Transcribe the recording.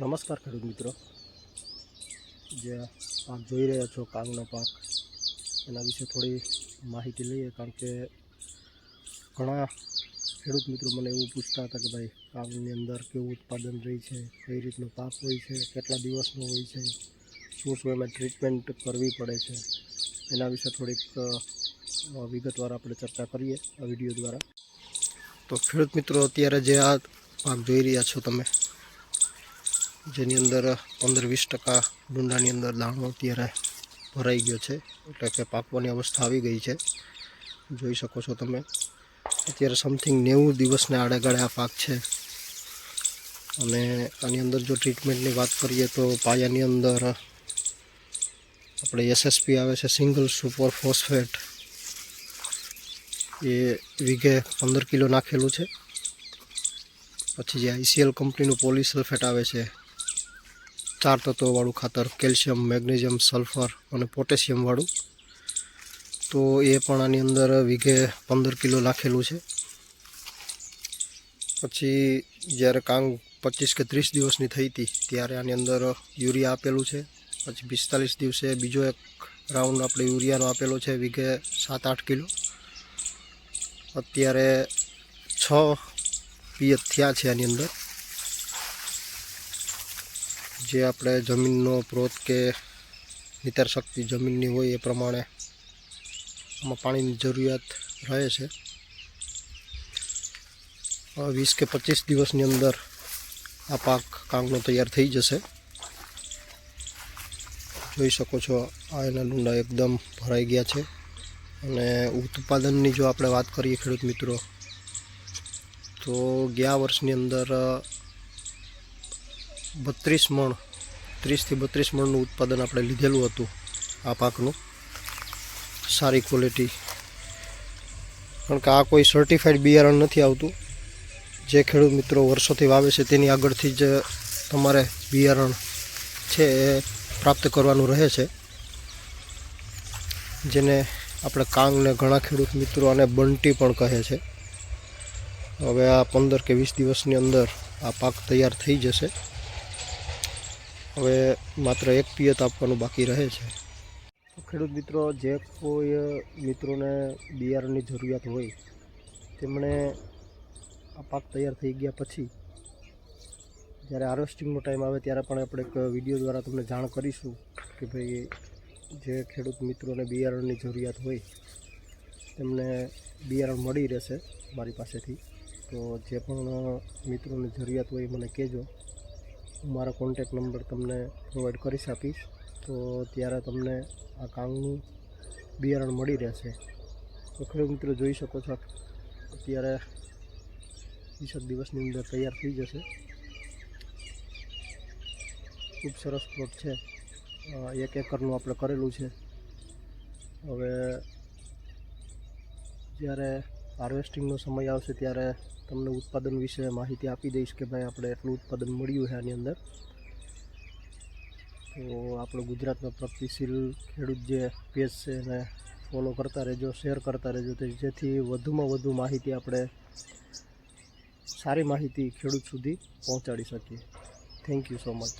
નમસ્કાર ખેડૂત મિત્રો. જે પાક જોઈ રહ્યા છો કાંગનો પાક, એના વિશે થોડી માહિતી લઈએ, કારણ કે ઘણા ખેડૂત મિત્રો મને એવું પૂછતા હતા કે ભાઈ, કાંગની અંદર કેવું ઉત્પાદન રહી છે, કઈ રીતનો પાક હોય છે, કેટલા દિવસનો હોય છે, શું શું એમાં ટ્રીટમેન્ટ કરવી પડે છે, એના વિશે થોડીક વિગતવાર આપણે ચર્ચા કરીએ આ વીડિયો દ્વારા. તો ખેડૂત મિત્રો, અત્યારે જે આ પાક જોઈ રહ્યા છો તમે જેની અંદર પંદર વીસ ટકા ડુંડાની અંદર દાણો અત્યારે ભરાઈ ગયો છે. એટલે કે પાકવાની અવસ્થા આવી ગઈ છે. જોઈ શકો છો તમે. અત્યારે સમથિંગ નેવું દિવસને આડેગાળે આ પાક છે. અને આની અંદર જો ટ્રીટમેન્ટની વાત કરીએ તો પાયાની અંદર આપણે એસએસપી આવે છે સિંગલ સુપર ફોસ્ફેટ એ વીઘે પંદર કિલો નાખેલું છે. પછી જે આઈસીએલ કંપનીનું પોલીસલ્ફેટ આવે છે ચાર તત્વોવાળું ખાતર, કેલ્શિયમ, મેગ્નેશિયમ, સલ્ફર અને પોટેશિયમવાળું તો એ પણ આની અંદર વીઘે પંદર કિલો નાખેલું છે. પછી જ્યારે કાંગ પચીસ કે ત્રીસ દિવસની થઈ હતી, ત્યારે આની અંદર યુરિયા આપેલું છે. પછી પિસ્તાલીસ દિવસે બીજો એક રાઉન્ડ આપણે યુરિયાનો આપેલો છે, વીઘે સાત આઠ કિલો. અત્યારે છ પિયત થયા છે આની અંદર. જે આપણે જમીનનો પ્રોત કે નિતર શક્તિ જમીનની હોય એ પ્રમાણે આમાં પાણીની જરૂરિયાત રહે છે. વીસ કે પચીસ દિવસની અંદર આ પાક કાંગનો તૈયાર થઈ જશે. જોઈ શકો છો, આ એના ડુંડા એકદમ ભરાઈ ગયા છે. અને ઉત્પાદનની જો આપણે વાત કરીએ ખેડૂત મિત્રો, તો ગયા વર્ષની અંદર બત્રીસ મણ, ત્રીસથી બત્રીસ મણનું ઉત્પાદન આપણે લીધેલું હતું આ પાકનું. સારી ક્વોલિટી કારણ કે આ કોઈ સર્ટિફાઈડ બિયારણ નથી આવતું. જે ખેડૂત મિત્રો વર્ષોથી વાવે છે તેની આગળથી જ તમારે બિયારણ છે એ પ્રાપ્ત કરવાનું રહે છે. જેને આપણે કાંગને ઘણા ખેડૂત મિત્રો અને બંટી પણ કહે છે. હવે આ પંદર કે વીસ દિવસની અંદર આ પાક તૈયાર થઈ જશે. હવે માત્ર એક પિયત આપવાનું બાકી રહે છે. ખેડૂત મિત્રો, જે કોઈ મિત્રોને બિયારણની જરૂરિયાત હોય, તેમણે આ પાક તૈયાર થઈ ગયા પછી, જ્યારે હાર્વેસ્ટિંગનો ટાઈમ આવે ત્યારે પણ આપણે એક વીડિયો દ્વારા તમને જાણ કરીશું કે ભાઈ, જે ખેડૂત મિત્રોને બિયારણની જરૂરિયાત હોય, તેમને બિયારણ મળી રહેશે મારી પાસેથી. તો જે પણ મિત્રોની જરૂરિયાત હોય મને કહેજો. હું મારા કોન્ટેક નંબર તમને પ્રોવાઈડ કરી આપીશ. તો ત્યારે તમને આ કાંગનું બિયારણ મળી રહેશે. તો ખરું મિત્રો જોઈ શકો છો, અત્યારે વીસેક દિવસની અંદર તૈયાર થઈ જશે. ખૂબ સરસ પ્લોટ છે. એક એકરનું આપણે કરેલું છે. હવે જ્યારે હાર્વેસ્ટિંગનો સમય આવશે ત્યારે તમને ઉત્પાદન વિશે માહિતી આપી દઈશ કે ભાઈ આપણે એટલું ઉત્પાદન મળ્યું છે આની અંદર. તો આપણો ગુજરાતનો પ્રગતિશીલ ખેડૂત જે પેજ છે એને ફોલો કરતા રહેજો શેર કરતા રહેજો. જેથી વધુમાં વધુ માહિતી આપણે સારી માહિતી ખેડૂત સુધી પહોંચાડી શકીએ. Thank you so much